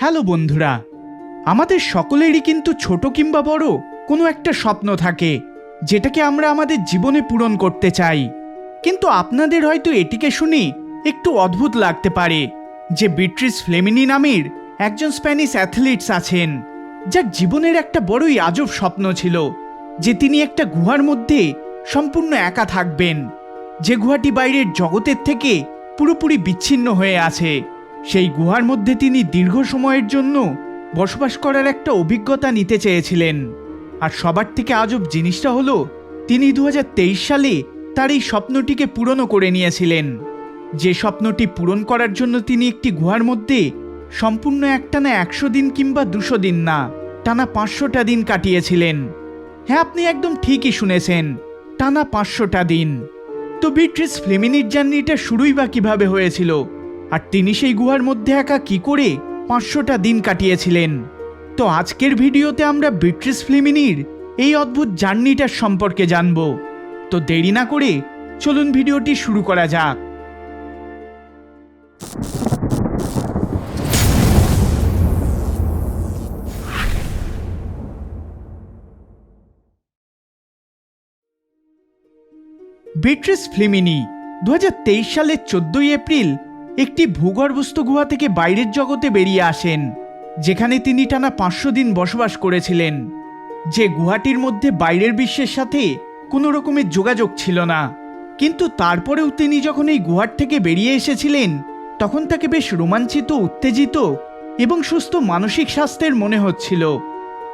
Hello বন্ধুরা, আমাদের সকলেরই কিন্তু ছোট কিংবা বড় কোনো একটা স্বপ্ন থাকে, যেটাকে আমরা আমাদের জীবনে পূরণ করতে চাই। কিন্তু আপনাদের হয়তো এটিকে শুনে একটু অদ্ভুত লাগতে পারে যে বিট্রিস ফ্লেমিনি নামের একজন স্প্যানিশ অ্যাথলিটস আছেন, যার জীবনের একটা বড়ই আজব স্বপ্ন ছিল যে তিনি একটা গুহার মধ্যে সম্পূর্ণ একা থাকবেন, যে গুহাটি বাইরের জগতের থেকে পুরোপুরি বিচ্ছিন্ন হয়ে আছে। সেই গুহার মধ্যে তিনি দীর্ঘ সময়ের জন্য বসবাস করার একটা অভিজ্ঞতা নিতে চেয়েছিলেন। আর সবার থেকে আজব জিনিসটা হলো, তিনি দু হাজার তেইশ সালে তার এই স্বপ্নটিকে পূরণও করে নিয়েছিলেন। যে স্বপ্নটি পূরণ করার জন্য তিনি একটি গুহার মধ্যে সম্পূর্ণ একটানা একশো দিন কিংবা দুশো দিন না, টানা পাঁচশোটা দিন কাটিয়েছিলেন। হ্যাঁ আপনি একদম ঠিকই শুনেছেন, টানা পাঁচশোটা দিন। তো বিট্রিস ফ্লেমিনির জার্নিটা শুরুই বা কীভাবে হয়েছিল? আর তিনি সেই গুহার মধ্যে একা কি করে পাঁচশোটা দিন কাটিয়েছিলেন? তো আজকের ভিডিওতে আমরা বিট্রিস ফ্লেমিনির এই অদ্ভুত জার্নিটার সম্পর্কে জানব। তো দেরি না করে চলুন ভিডিওটি শুরু করা যাক। বিট্রিস ফ্লেমিনি দু সালের চোদ্দই এপ্রিল একটি ভূগর্ভস্থ গুহা থেকে বাইরের জগতে বেরিয়ে আসেন, যেখানে তিনি টানা পাঁচশো দিন বসবাস করেছিলেন। যে গুহাটির মধ্যে বাইরের বিশ্বের সাথে কোনো রকমের যোগাযোগ ছিল না। কিন্তু তারপরেও তিনি যখন এই গুহার থেকে বেরিয়ে এসেছিলেন, তখন তাকে বেশ রোমাঞ্চিত, উত্তেজিত এবং সুস্থ মানসিক স্বাস্থ্যের মনে হচ্ছিল।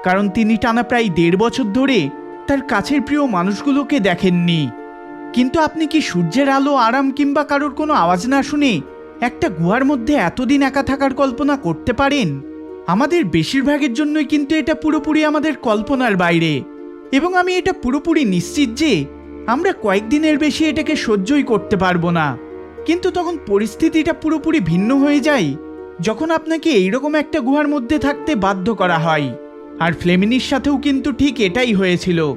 কারণ তিনি টানা প্রায় দেড় বছর ধরে তার কাছের প্রিয় মানুষগুলোকে দেখেননি। কিন্তু আপনি কি সূর্যের আলো, আরাম কিংবা কারোর কোনো আওয়াজ না শুনে একটা গুহার মধ্যে এতদিন একা থাকার কল্পনা করতে পারেন? আমাদের বেশিরভাগের জন্যই কিন্তু এটা পুরোপুরি আমাদের কল্পনার বাইরে। এবং আমি এটা পুরোপুরি নিশ্চিত যে, আমরা কয়েকদিনের বেশি এটাকে সহ্যই করতে পারব না। কিন্তু তখন পরিস্থিতিটা পুরোপুরি ভিন্ন হয়ে যায়, যখন আপনাকে এইরকম একটা গুহার মধ্যে থাকতে বাধ্য করা হয়। আর ফ্লেমিনির সাথেও কিন্তু ঠিক এটাই হয়েছিল।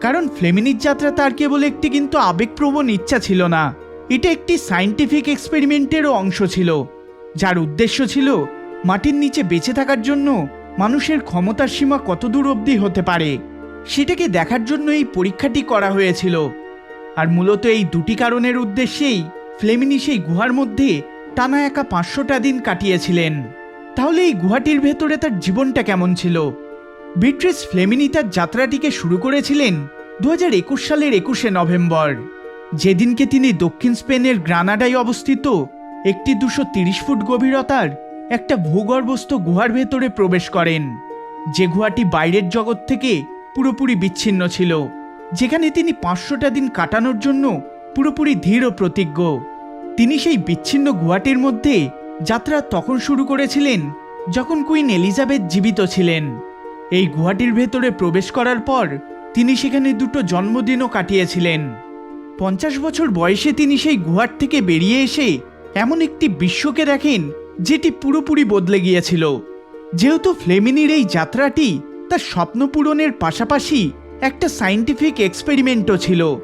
কারণ ফ্লেমিনির যাত্রা তার কেবল একটি কিন্তু আবেগপ্রবণ ইচ্ছা ছিল না। এটা একটি সায়েন্টিফিক এক্সপেরিমেন্টেরও অংশ ছিল, যার উদ্দেশ্য ছিল মাটির নিচে বেঁচে থাকার জন্য মানুষের ক্ষমতার সীমা কত দূর অবধি হতে পারে, সেটাকে দেখার জন্য এই পরীক্ষাটি করা হয়েছিল। আর মূলত এই দুটি কারণের উদ্দেশ্যেই ফ্লেমিনি সেই গুহার মধ্যে টানা একা পাঁচশোটা দিন কাটিয়েছিলেন। তাহলে এই গুহাটির ভেতরে তার জীবনটা কেমন ছিল? বিট্রিস ফ্লেমিনি তার যাত্রাটিকে শুরু করেছিলেন দু হাজার একুশ সালের একুশে নভেম্বর। যেদিনকে তিনি দক্ষিণ স্পেনের গ্রানাডায় অবস্থিত, একটি দুশো তিরিশ ফুট গভীরতার একটা ভূগর্ভস্থ গুহার ভেতরে প্রবেশ করেন, যে গুহাটি বাইরের জগৎ থেকে পুরোপুরি বিচ্ছিন্ন ছিল, যেখানে তিনি পাঁচশোটা দিন কাটানোর জন্য পুরোপুরি ও প্রতিজ্ঞ। তিনি সেই বিচ্ছিন্ন গুহাটির মধ্যে যাত্রা তখন শুরু করেছিলেন যখন কুইন এলিজাবেথ জীবিত ছিলেন। এই গুহাটির ভেতরে প্রবেশ করার পর তিনি সেখানে দুটো জন্মদিনও কাটিয়েছিলেন। পঞ্চাশ বছর বয়সে তিনি সেই গুহার থেকে বেরিয়ে এসে এমন একটি বিশ্বকে দেখেন যেটি পুরোপুরি বদলে গিয়েছিল। যেহেতু ফ্লেমিনির এই যাত্রাটি তার স্বপ্ন পূরণের পাশাপাশি একটা সায়েন্টিফিক এক্সপেরিমেন্টও ছিল,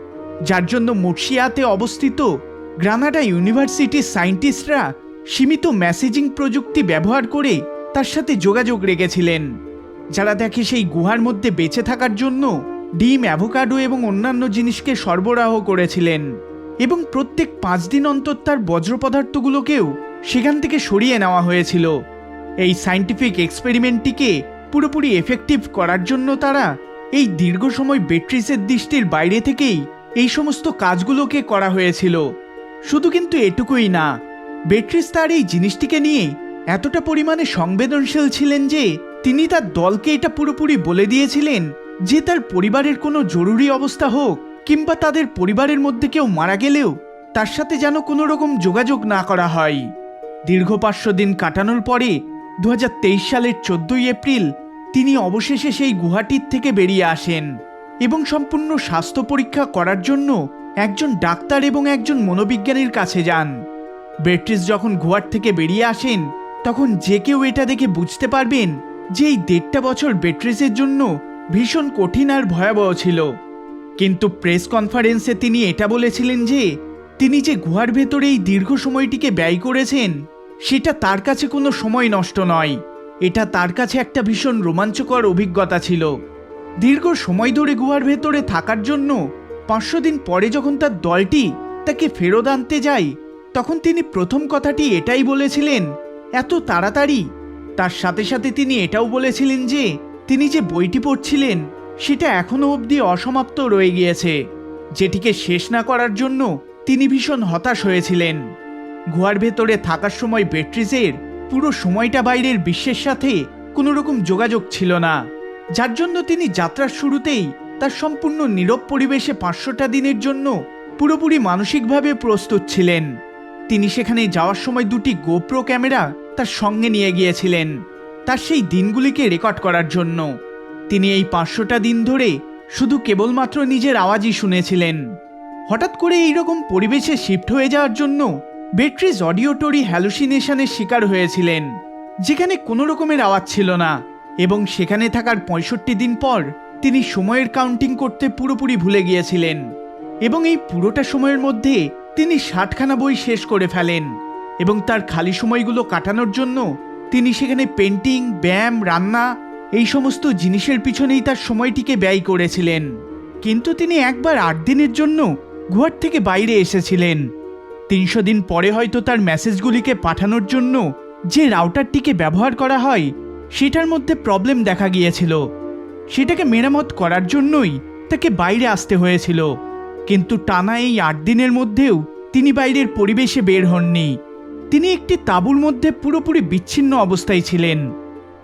যার জন্য মুর্শিয়াতে অবস্থিত গ্রানাডা ইউনিভার্সিটির সায়েন্টিস্টরা সীমিত মেসেজিং প্রযুক্তি ব্যবহার করে তার সাথে যোগাযোগ রেখেছিলেন, যারা দেখে সেই গুহার মধ্যে বেঁচে থাকার জন্য ডিম, অ্যাভোকাডো এবং অন্যান্য জিনিসকে সরবরাহ করেছিলেন এবং প্রত্যেক পাঁচ দিন অন্তর তার বজ্র পদার্থগুলোকেও সেখান থেকে সরিয়ে নেওয়া হয়েছিল। এই সায়েন্টিফিক এক্সপেরিমেন্টটিকে পুরোপুরি এফেক্টিভ করার জন্য তারা এই দীর্ঘ সময় বেট্রিসের দৃষ্টির বাইরে থেকেই এই সমস্ত কাজগুলোকে করা হয়েছিল। শুধু কিন্তু এটুকুই না, বেট্রিস তার এই জিনিসটিকে নিয়ে এতটা পরিমাণে সংবেদনশীল ছিলেন যে তিনি তার দলকে এটা পুরোপুরি বলে দিয়েছিলেন যে তার পরিবারের কোনো জরুরি অবস্থা হোক, কিংবা তাদের পরিবারের মধ্যে কেউ মারা গেলেও তার সাথে যেন কোনো রকম যোগাযোগ না করা হয়। দীর্ঘ পাঁচশো দিন কাটানোর পরে দু হাজার তেইশ সালের চোদ্দই এপ্রিল তিনি অবশেষে সেই গুহাটির থেকে বেরিয়ে আসেন এবং সম্পূর্ণ স্বাস্থ্য পরীক্ষা করার জন্য একজন ডাক্তার এবং একজন মনোবিজ্ঞানীর কাছে যান। বেট্রিস যখন গুহার থেকে বেরিয়ে আসেন, তখন যে কেউ এটা দেখে বুঝতে পারবেন যে এই দেড়টা বছর বেট্রিসের জন্য ভীষণ কঠিন আর ভয়াবহ ছিল। কিন্তু প্রেস কনফারেন্সে তিনি এটা বলেছিলেন যে, তিনি যে গুহার ভেতরে এই দীর্ঘ সময়টিকে ব্যয় করেছেন, সেটা তার কাছে কোনো সময় নষ্ট নয়। এটা তার কাছে একটা ভীষণ রোমাঞ্চকর অভিজ্ঞতা ছিল। দীর্ঘ সময় ধরে গুহার ভেতরে থাকার জন্য পাঁচশো দিন পরে যখন তার দলটি তাকে ফেরত আনতে যায়, তখন তিনি প্রথম কথাটি এটাই বলেছিলেন, এত তাড়াতাড়ি? তার সাথে সাথে তিনি এটাও বলেছিলেন যে তিনি যে বইটি পড়ছিলেন, সেটা এখনও অবধি অসমাপ্ত রয়ে গিয়েছে। যেটিকে শেষ না করার জন্য তিনি ভীষণ হতাশ হয়েছিলেন। গুহার ভেতরে থাকার সময় বেট্রিজের পুরো সময়টা বাইরের বিশ্বের সাথে কোনো রকম যোগাযোগ ছিল না। যার জন্য তিনি যাত্রার শুরুতেই তার সম্পূর্ণ নীরব পরিবেশে পাঁচশোটা দিনের জন্য পুরোপুরি মানসিকভাবে প্রস্তুত ছিলেন। তিনি সেখানে যাওয়ার সময় দুটি গোপ্রো ক্যামেরা তার সঙ্গে নিয়ে গিয়েছিলেন। তার সেই দিনগুলিকে রেকর্ড করার জন্য। তিনি এই পাঁচশোটা দিন ধরে শুধু কেবলমাত্র নিজের আওয়াজই শুনেছিলেন। হঠাৎ করে এইরকম পরিবেশে শিফট হয়ে যাওয়ার জন্য বেট্রিজ অডিওটরি হ্যালুসিনেশনের শিকার হয়েছিলেন, যেখানে কোনো রকমের আওয়াজ ছিল না এবং সেখানে থাকার পঁয়ষট্টি দিন পর তিনি সময়ের কাউন্টিং করতে পুরোপুরি ভুলে গিয়েছিলেন এবং এই পুরোটা সময়ের মধ্যে তিনি ষাটখানা বই শেষ করে ফেলেন এবং তার খালি সময়গুলো কাটানোর জন্য তিনি সেখানে পেন্টিং ব্যায়াম, রান্না, এই সমস্ত জিনিসের পিছনেই তার সময়টিকে ব্যয় করেছিলেন। কিন্তু তিনি একবার আট দিনের জন্য গুহার থেকে বাইরে এসেছিলেন। তিনশো দিন পরে হয়তো তার মেসেজগুলিকে পাঠানোর জন্য যে রাউটারটিকে ব্যবহার করা হয়, সেটার মধ্যে প্রবলেম দেখা গিয়েছিল। সেটাকে মেরামত করার জন্যই তাকে বাইরে আসতে হয়েছিল। কিন্তু টানা এই আট দিনের মধ্যেও তিনি বাইরের পরিবেশে বের হননি। তিনি একটি তাঁবুর মধ্যে পুরোপুরি বিচ্ছিন্ন অবস্থায় ছিলেন।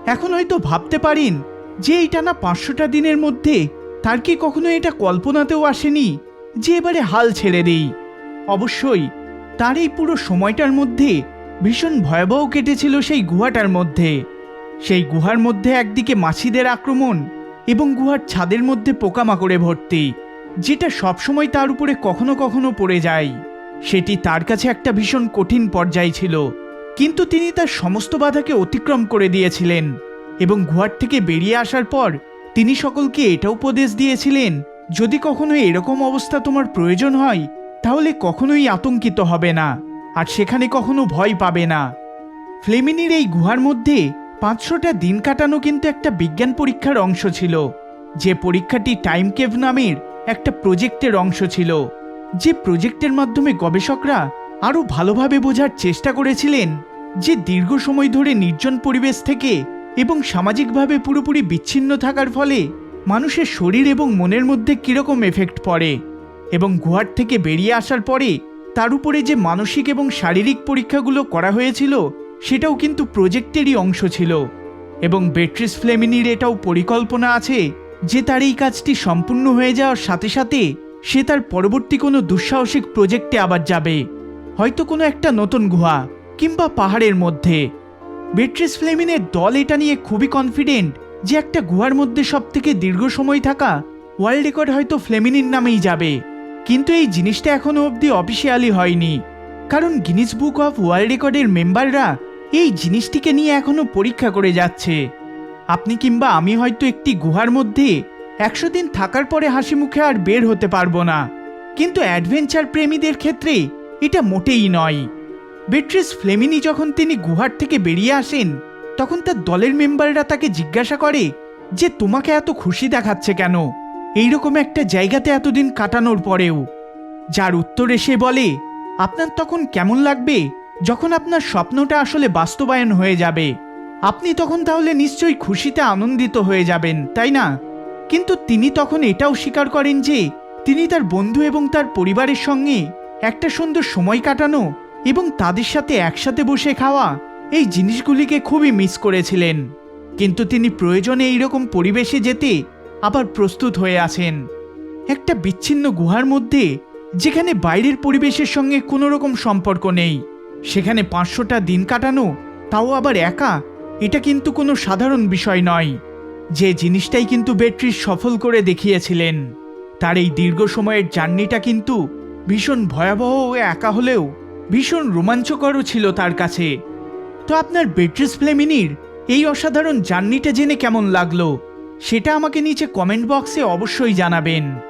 এখন হয়তো ভাবতে পারেন যে এই টানা পাঁচশোটা দিনের মধ্যে তার কি কখনো এটা কল্পনাতেও আসেনি যে এবারে হাল ছেড়ে দেই। অবশ্যই তার এই পুরো সময়টার মধ্যে ভীষণ ভয়াবহ কেটেছিল সেই গুহাটার মধ্যে। সেই গুহার মধ্যে একদিকে মাছিদের আক্রমণ এবং গুহার ছাদের মধ্যে পোকামাকড়ে ভর্তি, যেটা সবসময় তার উপরে কখনো কখনো পড়ে যায়। সেটি তার কাছে একটা ভীষণ কঠিন পর্যায় ছিল, কিন্তু তিনি তার সমস্ত বাধাকে অতিক্রম করে দিয়েছিলেন এবং গুহার থেকে বেরিয়ে আসার পর তিনি সকলকে এটা উপদেশ দিয়েছিলেন, যদি কখনো এরকম অবস্থা তোমার প্রয়োজন হয়, তাহলে কখনোই আতঙ্কিত হবে না, আর সেখানে কখনো ভয় পাবে না ফ্লেমিনির এই গুহার মধ্যে পাঁচশোটা দিন কাটানো কিন্তু একটা বিজ্ঞান পরীক্ষার অংশ ছিল, যে পরীক্ষাটি টাইম কেভ নামের একটা প্রজেক্টের অংশ ছিল। যে প্রজেক্টের মাধ্যমে গবেষকরা আরও ভালোভাবে বোঝার চেষ্টা করেছিলেন যে দীর্ঘ সময় ধরে নির্জন পরিবেশ থেকে এবং সামাজিকভাবে পুরোপুরি বিচ্ছিন্ন থাকার ফলে মানুষের শরীর এবং মনের মধ্যে কীরকম এফেক্ট পড়ে এবং গুহার থেকে বেরিয়ে আসার পরে তার উপরে যে মানসিক এবং শারীরিক পরীক্ষাগুলো করা হয়েছিল সেটাও কিন্তু প্রজেক্টেরই অংশ ছিল এবং বেট্রিস ফ্লেমিনির এটাও পরিকল্পনা আছে যে তার এই কাজটি সম্পূর্ণ হয়ে যাওয়ার সাথে সাথে সে তার পরবর্তী কোনো দুঃসাহসিক প্রজেক্টে আবার যাবে। হয়তো কোনো একটা নতুন গুহা কিংবা পাহাড়ের মধ্যে। বেট্রিস ফ্লেমিনের দল এটা নিয়ে খুবই কনফিডেন্ট যে একটা গুহার মধ্যে সব থেকে দীর্ঘ সময় থাকা ওয়ার্ল্ড রেকর্ড হয়তো ফ্লেমিনির নামেই যাবে। কিন্তু এই জিনিসটা এখনও অবধি অফিসিয়ালি হয়নি। কারণ গিনিস বুক অফ ওয়ার্ল্ড রেকর্ডের মেম্বাররা এই জিনিসটিকে নিয়ে এখনও পরীক্ষা করে যাচ্ছে। আপনি কিংবা আমি হয়তো একটি গুহার মধ্যে একশো দিন থাকার পরে হাসি মুখে আর বের হতে পারব না। কিন্তু অ্যাডভেঞ্চার প্রেমীদের ক্ষেত্রে এটা মোটেই নয়। বেট্রিস ফ্লেমিনি যখন তিনি গুহার থেকে বেরিয়ে আসেন, তখন তার দলের মেম্বাররা তাকে জিজ্ঞাসা করে যে, তোমাকে এত খুশি দেখাচ্ছে কেন? এইরকম একটা জায়গাতে এতদিন কাটানোর পরেও। যার উত্তরে সে বলে, আপনার তখন কেমন লাগবে যখন আপনার স্বপ্নটা আসলে বাস্তবায়ন হয়ে যাবে? আপনি তখন তাহলে নিশ্চয়ই খুশিতে আনন্দিত হয়ে যাবেন, তাই না? কিন্তু তিনি তখন এটাও স্বীকার করেন যে তিনি তার বন্ধু এবং তার পরিবারের সঙ্গে একটা সুন্দর সময় কাটানো এবং তাদের সাথে একসাথে বসে খাওয়া এই জিনিসগুলিকে খুবই মিস করেছিলেন। কিন্তু তিনি প্রয়োজনে এইরকম পরিবেশে যেতে আবার প্রস্তুত হয়ে আছেন। একটা বিচ্ছিন্ন গুহার মধ্যে, যেখানে বাইরের পরিবেশের সঙ্গে কোনো রকম সম্পর্ক নেই, সেখানে পাঁচশোটা দিন কাটানো, তাও আবার একা, এটা কিন্তু কোনো সাধারণ বিষয় নয়। যে জিনিসটাই কিন্তু বেট্রিস সফল করে দেখিয়েছিলেন। তার এই দীর্ঘ সময়ের জার্নিটা কিন্তু ভীষণ ভয়াবহ ও একা হলেও ভীষণ রোমাঞ্চকরও ছিল তার কাছে। তো আপনার বেট্রিস ফ্লেমিনির এই অসাধারণ জার্নিটা জেনে কেমন লাগল? সেটা আমাকে নিচে কমেন্ট বক্সে অবশ্যই জানাবেন।